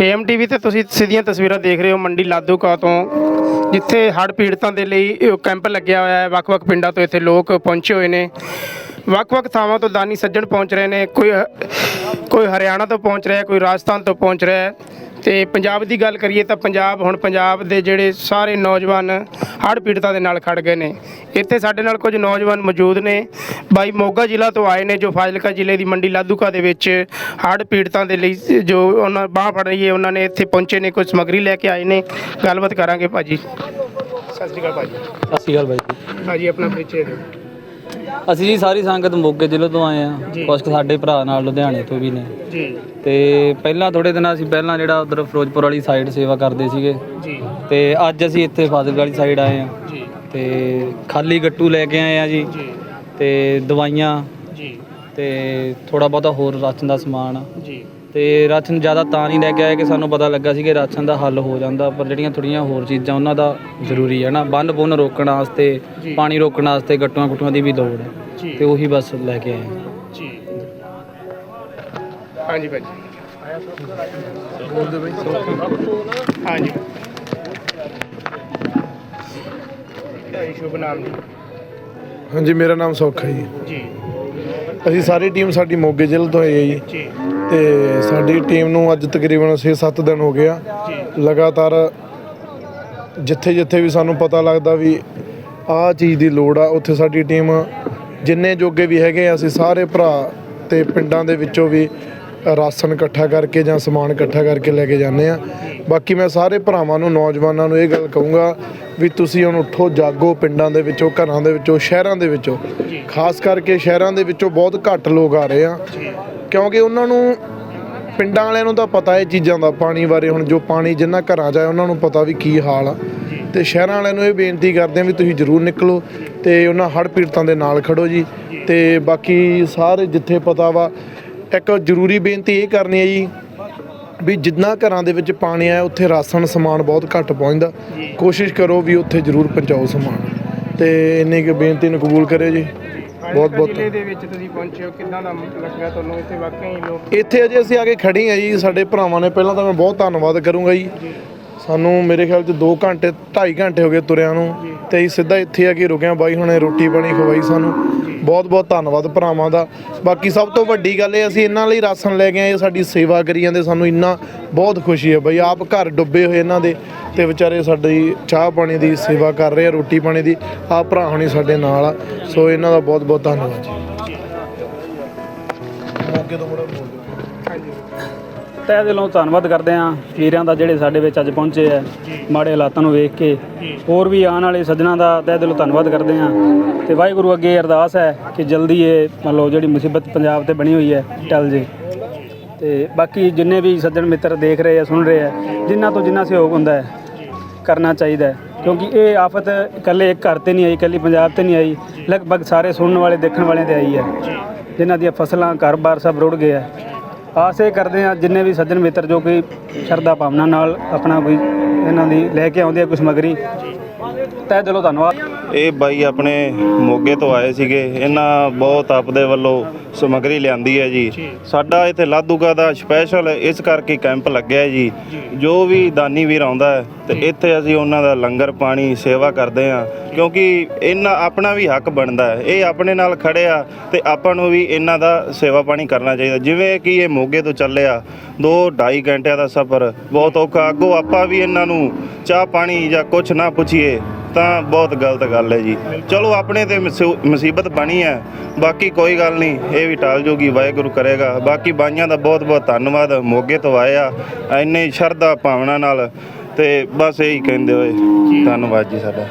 ਏਐਮਟੀਵੀ ਤੇ ਤੁਸੀਂ ਸਿੱਧੀਆਂ ਤਸਵੀਰਾਂ ਦੇਖ ਰਹੇ ਹੋ ਮੰਡੀ ਲਾਦੂਕਾ ਤੋਂ, ਜਿੱਥੇ ਹੜ੍ਹ ਪੀੜਤਾਂ ਦੇ ਲਈ ਕੈਂਪ ਲੱਗਿਆ ਹੋਇਆ ਹੈ। ਵੱਖ-ਵੱਖ ਪਿੰਡਾਂ ਤੋਂ ਇੱਥੇ ਲੋਕ ਪਹੁੰਚੇ ਹੋਏ ਨੇ। ਵੱਖ-ਵੱਖ ਥਾਵਾਂ ਤੋਂ ਦਾਨੀ ਸੱਜਣ ਪਹੁੰਚ ਰਹੇ ਨੇ। ਕੋਈ ਕੋਈ ਹਰਿਆਣਾ ਤੋਂ ਪਹੁੰਚ ਰਿਹਾ ਕੋਈ ਰਾਜਸਥਾਨ ਤੋਂ ਪਹੁੰਚ ਰਿਹਾ ਤੇ ਪੰਜਾਬ ਦੀ ਗੱਲ ਕਰੀਏ ਤਾਂ ਪੰਜਾਬ ਹੁਣ ਪੰਜਾਬ ਦੇ ਜਿਹੜੇ ਸਾਰੇ ਨੌਜਵਾਨ ਹੜ੍ਹ ਪੀੜਤਾਂ ਦੇ ਨਾਲ ਖੜ ਗਏ ਨੇ। ਇੱਥੇ ਸਾਡੇ ਨਾਲ ਕੁਝ ਨੌਜਵਾਨ ਮੌਜੂਦ ਨੇ। ਬਾਈ ਮੋਗਾ ਜ਼ਿਲ੍ਹਾ ਤੋਂ ਆਏ ਨੇ ਜੋ ਫਾਜ਼ਿਲਕਾ ਜ਼ਿਲ੍ਹੇ ਦੀ ਮੰਡੀ ਲਾਦੂਕਾ ਦੇ ਵਿੱਚ ਹੜ੍ਹ ਪੀੜਤਾਂ ਦੇ ਲਈ ਜੋ ਉਹਨਾਂ ਬਾਹ ਫੜ ਰਹੀ ਹੈ ਉਹਨਾਂ ਨੇ ਇੱਥੇ ਪਹੁੰਚੇ ਨੇ ਕੁਝ ਸਮੱਗਰੀ ਲੈ ਕੇ ਆਏ ਨੇ। ਗੱਲਬਾਤ ਕਰਾਂਗੇ ਭਾਜੀ। ਸਤਿ ਸ਼੍ਰੀ ਅਕਾਲ ਭਾਜੀ। ਸਤਿ ਸ਼੍ਰੀ ਅਕਾਲ ਬਾਈ ਜੀ। ਭਾਜੀ ਆਪਣਾ ਪਰਿਚੈ ਦਿਓ। ਅਸੀਂ ਜੀ ਸਾਰੀ ਸੰਗਤ ਮੋਗੇ ਜ਼ਿਲ੍ਹੇ ਤੋਂ ਆਏ ਆ ਜੀ। ਕੁ ਸਾਡੇ ਭਰਾ ਨਾਲ ਲੁਧਿਆਣੇ ਤੋਂ ਵੀ ਨੇ। ਜੀ। ਤੇ ਪਹਿਲਾਂ ਥੋੜੇ ਦਿਨਾਂ ਅਸੀਂ ਪਹਿਲਾਂ ਜਿਹੜਾ ਉਧਰ ਫਿਰੋਜ਼ਪੁਰ ਵਾਲੀ ਸਾਈਡ ਸੇਵਾ ਕਰਦੇ ਸੀਗੇ। ਜੀ। ਤੇ ਅੱਜ ਅਸੀਂ ਇੱਥੇ ਫਾਜ਼ਿਲਕਾ ਵਾਲੀ ਸਾਈਡ ਆਏ ਆ ਜੀ। ਤੇ ਖਾਲੀ ਗੱਟੂ ਲੈ ਕੇ ਆਏ ਆ ਜੀ। ਜੀ। ਤੇ ਦਵਾਈਆਂ। ਜੀ। ਤੇ ਥੋੜਾ ਬਹੁਤਾ ਹੋਰ ਰਾਸ਼ਨ ਦਾ ਸਮਾਨ। ਜੀ। ਤੇ ਰਾਸ਼ਨ ਜ਼ਿਆਦਾ ਤਾਂ ਨਹੀਂ ਲੈ ਕੇ ਆਏ ਕਿ ਸਾਨੂੰ ਪਤਾ ਲੱਗਾ ਸੀ ਕਿ ਰਾਸ਼ਨ ਦਾ ਹੱਲ ਹੋ ਜਾਂਦਾ ਪਰ ਜਿਹੜੀਆਂ ਥੋੜੀਆਂ ਹੋਰ ਚੀਜ਼ਾਂ ਉਹਨਾਂ ਦਾ ਜ਼ਰੂਰੀ ਹੈ ਨਾ। ਬੰਨ ਬੁੰਨ ਰੋਕਣ ਵਾਸਤੇ। ਪਾਣੀ ਰੋਕਣ ਵਾਸਤੇ ਗੱਟੂਆਂ ਗੁੱਟੂਆਂ ਦੀ ਵੀ ਲੋੜ ਹੈ। ਤੇ ਉਹੀ ਬਸ ਲੈ ਕੇ ਆਏ ਹਾਂ। ਜੀ। ਹਾਂਜੀ ਭਾਜੀ। ਬੋਲਦੇ ਬਾਈ ਹਾਂਜੀ। ਕੀ ਸ਼ੁਭ ਨਾਮ ਜੀ ਹਾਂਜੀ ਮੇਰਾ ਨਾਮ ਸੌਖਾ ਜੀ। ਜੀ। ਅਸੀਂ ਸਾਰੀ ਟੀਮ ਸਾਡੀ ਮੋਗੇ ਜ਼ਿਲ੍ਹੇ ਤੋਂ ਆਈ ਹੈ ਜੀ। ਜੀ। ਤੇ ਸਾਡੀ ਟੀਮ ਨੂੰ ਅੱਜ ਤਕਰੀਬਨ 6-7 ਦਿਨ ਹੋ ਗਏ ਆ। ਲਗਾਤਾਰ ਜਿੱਥੇ ਜਿੱਥੇ ਵੀ ਸਾਨੂੰ ਪਤਾ ਲੱਗਦਾ ਵੀ ਆਹ ਚੀਜ਼ ਦੀ ਲੋੜ ਆ, ਉੱਥੇ ਸਾਡੀ ਟੀਮ ਜਿੰਨੇ ਜੋਗੇ ਵੀ ਹੈਗੇ ਆ, ਅਸੀਂ ਸਾਰੇ ਭਰਾ ਤੇ ਪਿੰਡਾਂ ਦੇ ਵਿੱਚੋਂ ਵੀ ਰਾਸ਼ਨ ਇਕੱਠਾ ਕਰਕੇ ਜਾਂ ਸਮਾਨ ਇਕੱਠਾ ਕਰਕੇ ਲੈ ਕੇ ਜਾਂਦੇ ਆ। ਬਾਕੀ ਮੈਂ ਸਾਰੇ ਭਰਾਵਾਂ ਨੂੰ, ਨੌਜਵਾਨਾਂ ਨੂੰ ਇਹ ਗੱਲ ਕਹੂੰਗਾ ਵੀ ਤੁਸੀਂ ਹੁਣ ਉੱਠੋ, ਜਾਗੋ ਪਿੰਡਾਂ ਦੇ ਵਿੱਚੋਂ, ਘਰਾਂ ਦੇ ਵਿੱਚੋਂ, ਸ਼ਹਿਰਾਂ ਦੇ ਵਿੱਚੋਂ। ਖਾਸ ਕਰਕੇ ਸ਼ਹਿਰਾਂ ਦੇ ਵਿੱਚੋਂ ਬਹੁਤ ਘੱਟ ਲੋਕ ਆ ਰਹੇ ਆ। ਕਿਉਂਕਿ ਉਹਨਾਂ ਨੂੰ ਪਿੰਡਾਂ ਵਾਲਿਆਂ ਨੂੰ ਤਾਂ ਪਤਾ ਇਹ ਚੀਜ਼ਾਂ ਦਾ, ਪਾਣੀ ਬਾਰੇ ਹੁਣ ਜੋ ਪਾਣੀ ਜਿੰਨਾ ਘਰਾਂ 'ਚ ਆਇਆ ਉਹਨਾਂ ਨੂੰ ਪਤਾ ਵੀ ਕੀ ਹਾਲ ਆ। ਤੇ ਸ਼ਹਿਰਾਂ ਵਾਲਿਆਂ ਨੂੰ ਇਹ ਬੇਨਤੀ ਕਰਦੇ ਆ ਵੀ ਤੁਸੀਂ ਜ਼ਰੂਰ ਨਿਕਲੋ ਤੇ ਉਹਨਾਂ ਹੜ੍ਹ ਪੀੜਤਾਂ ਦੇ ਨਾਲ ਖੜੋ ਜੀ। ਤੇ ਬਾਕੀ ਸਾਰੇ ਜਿੱਥੇ ਪਤਾ ਵਾ, ਇੱਕ ਜ਼ਰੂਰੀ ਬੇਨਤੀ ਇਹ ਕਰਨੀ ਹੈ ਜੀ ਵੀ ਜਿੰਨਾ ਘਰਾਂ ਦੇ ਵਿੱਚ ਪਾਣੀ ਆਇਆ, ਉੱਥੇ ਰਾਸ਼ਨ ਸਮਾਨ ਬਹੁਤ ਘੱਟ ਪਹੁੰਚਦਾ। ਕੋਸ਼ਿਸ਼ ਕਰੋ ਵੀ ਉੱਥੇ ਜ਼ਰੂਰ ਪਹੁੰਚਾਓ ਸਮਾਨ। ਤੇ ਇੰਨੀ ਕੁ ਬੇਨਤੀ ਨੂੰ ਕਬੂਲ ਕਰਿਓ ਜੀ। ਬਹੁਤ ਬਹੁਤ ਜ਼ਿਲ੍ਹੇ ਦੇ ਵਿੱਚ ਤੁਸੀਂ ਪਹੁੰਚੇ ਹੋ ਕਿੱਦਾਂ ਦਾ ਲੱਗਾ ਤੁਹਾਨੂੰ? ਇੱਥੇ ਵਾਕਈ ਲੋਕ ਇੱਥੇ ਅਜੇ ਅਸੀਂ ਆ ਕੇ ਖੜੇ ਆ ਜੀ ਸਾਡੇ ਭਰਾਵਾਂ ਨੇ ਪਹਿਲਾਂ ਤਾਂ ਮੈਂ ਬਹੁਤ ਧੰਨਵਾਦ ਕਰੂੰਗਾ ਜੀ। ਸਾਨੂੰ ਮੇਰੇ ਖਿਆਲ 'ਚ 2 ਘੰਟੇ 2.5 ਘੰਟੇ ਹੋ ਗਏ ਤੁਰਿਆਂ ਨੂੰ ਤੇ ਅਸੀਂ ਸਿੱਧਾ ਇੱਥੇ ਆ ਕੇ ਰੁਕਿਆ ਬਾਈ ਹੁਣੇ ਰੋਟੀ ਪਾਣੀ ਖਵਾਈ ਸਾਨੂੰ। ਬਹੁਤ ਬਹੁਤ ਧੰਨਵਾਦ ਭਰਾਵਾਂ ਦਾ। ਬਾਕੀ ਸਭ ਤੋਂ ਵੱਡੀ ਗੱਲ ਇਹ, ਅਸੀਂ ਇਹਨਾਂ ਲਈ ਰਾਸ਼ਨ ਲੈ ਕੇ ਆਏ, ਸਾਡੀ ਸੇਵਾ ਕਰੀ ਜਾਂਦੇ, ਸਾਨੂੰ ਇੰਨਾ ਬਹੁਤ ਖੁਸ਼ੀ ਹੈ ਬਈ ਆਪ ਘਰ ਡੁੱਬੇ ਹੋਏ ਇਹਨਾਂ ਦੇ ਤੇ ਵਿਚਾਰੇ ਸਾਡੀ ਚਾਹ ਪਾਣੀ ਦੀ ਸੇਵਾ ਕਰ ਰਹੇ ਆ, ਰੋਟੀ ਪਾਣੀ ਦੀ ਆ ਭਰਾ ਹੁਣੀ ਸਾਡੇ ਨਾਲ ਆ। ਸੋ ਇਹਨਾਂ ਦਾ ਬਹੁਤ ਬਹੁਤ ਧੰਨਵਾਦ ਜੀ। ਮੌਕੇ ਤੋਂ ਬੜਾ ਤਹਿ ਦਿਲੋਂ ਧੰਨਵਾਦ ਕਰਦੇ ਹਾਂ ਵੀਰਾਂ ਦਾ ਜਿਹੜੇ ਸਾਡੇ ਵਿੱਚ ਅੱਜ ਪਹੁੰਚੇ ਆ, ਮਾੜੇ ਹਾਲਾਤਾਂ ਨੂੰ ਵੇਖ ਕੇ। ਹੋਰ ਵੀ ਆਉਣ ਵਾਲੇ ਸੱਜਣਾ ਦਾ ਤਹਿ ਦਿਲੋਂ ਧੰਨਵਾਦ ਕਰਦੇ ਹਾਂ। ਤੇ ਵਾਹਿਗੁਰੂ ਅੱਗੇ ਅਰਦਾਸ ਹੈ ਕਿ ਜਲਦੀ ਇਹ ਮੰਨ ਲਓ ਜਿਹੜੀ ਮੁਸੀਬਤ ਪੰਜਾਬ ਤੇ ਬਣੀ ਹੋਈ ਹੈ, ਟਲ ਜੇ। ਤੇ ਬਾਕੀ ਜਿੰਨੇ ਵੀ ਸੱਜਣ ਮਿੱਤਰ ਦੇਖ ਰਹੇ ਆ, ਸੁਣ ਰਹੇ ਆ ਜਿਨ੍ਹਾਂ ਤੋਂ ਜਿੰਨਾ ਸਹਿਯੋਗ ਹੁੰਦਾ ਹੈ, ਕਰਨਾ ਚਾਹੀਦਾ ਹੈ। ਕਿਉਂਕਿ ਇਹ ਆਫਤ ਇਕੱਲੇ ਇੱਕ ਘਰ ਤੇ ਨਹੀਂ ਆਈ, ਇਕੱਲੀ ਪੰਜਾਬ ਤੇ ਨਹੀਂ ਆਈ, ਲਗਭਗ ਸਾਰੇ ਸੁਣਨ ਵਾਲੇ, ਦੇਖਣ ਵਾਲਿਆਂ ਤੇ ਆਈ ਹੈ। ਜਿਨ੍ਹਾਂ ਦੀਆਂ ਫਸਲਾਂ, ਘਰ-ਬਾਰ ਸਭ ਰੁੜ ਗਏ ਆ। ਆਸ ਇਹ ਕਰਦੇ ਆ ਜਿੰਨੇ ਵੀ ਸੱਜਣ ਮਿੱਤਰ ਜੋ ਕਿ ਸ਼ਰਧਾ ਭਾਵਨਾ ਨਾਲ ਆਪਣਾ ਕੋਈ ਇਹਨਾਂ ਦੀ ਲੈ ਕੇ ਆਉਂਦੇ ਆ ਕੁਝ ਸਮਗਰੀ ਤਹਿ ਦਿਲੋਂ ਧੰਨਵਾਦ। ਇਹ ਬਾਈ ਆਪਣੇ ਮੋਗੇ ਤੋਂ ਆਏ ਸੀਗੇ। ਇਹਨਾਂ ਬਹੁਤ ਆਪਦੇ ਵੱਲੋਂ ਸਮੱਗਰੀ ਲਿਆਂਦੀ ਹੈ ਜੀ। ਸਾਡਾ ਇੱਥੇ ਲਾਧੂਗਾ ਦਾ ਸਪੈਸ਼ਲ ਇਸ ਕਰਕੇ ਕੈਂਪ ਲੱਗਿਆ ਜੀ। ਜੋ। ਵੀ ਦਾਨੀ ਵੀਰ ਆਉਂਦਾ ਹੈ ਤੇ ਇੱਥੇ ਅਸੀਂ ਉਹਨਾਂ ਦਾ ਲੰਗਰ ਪਾਣੀ ਸੇਵਾ ਕਰਦੇ ਹਾਂ। ਕਿਉਂਕਿ ਇਹਨਾਂ ਆਪਣਾ ਵੀ ਹੱਕ ਬਣਦਾ ਹੈ। ਇਹ ਆਪਣੇ ਨਾਲ ਖੜੇ ਆ ਤੇ ਆਪਾਂ ਨੂੰ ਵੀ ਇਹਨਾਂ ਦਾ ਸੇਵਾ ਪਾਣੀ ਕਰਨਾ ਚਾਹੀਦਾ। ਜਿਵੇਂ ਕਿ ਇਹ ਮੋਗੇ ਤੋਂ ਚੱਲਿਆ 2 2.5 ਘੰਟਿਆਂ ਦਾ ਸਫ਼ਰ ਬਹੁਤ ਔਖਾ। ਅੱਗੋਂ ਆਪਾਂ ਵੀ ਇਹਨਾਂ ਨੂੰ ਚਾਹ ਪਾਣੀ ਜਾਂ ਕੁਝ ਨਾ ਪੁੱਛੀਏ ਤਾਂ ਬਹੁਤ ਗਲਤ ਗੱਲ ਹੈ ਜੀ। ਚਲੋ ਆਪਣੇ ਤੇ ਮੁਸੀ- ਮੁਸੀਬਤ ਬਣੀ ਹੈ। ਬਾਕੀ ਕੋਈ ਗੱਲ ਨਹੀਂ, ਇਹ ਵੀ ਟਾਲ ਜੂਗੀ ਵਾਹਿਗੁਰੂ ਕਰੇਗਾ। ਬਾਕੀ ਬਾਈਆਂ ਦਾ ਬਹੁਤ ਬਹੁਤ ਧੰਨਵਾਦ। ਮੋਗੇ ਤੋਂ ਆਏ ਆ। ਇੰਨੇ ਸ਼ਰਧਾ ਭਾਵਨਾ ਨਾਲ ਤੇ ਬਸ ਇਹੀ ਕਹਿੰਦੇ ਹੋਏ। ਧੰਨਵਾਦ ਜੀ ਸਾਡਾ।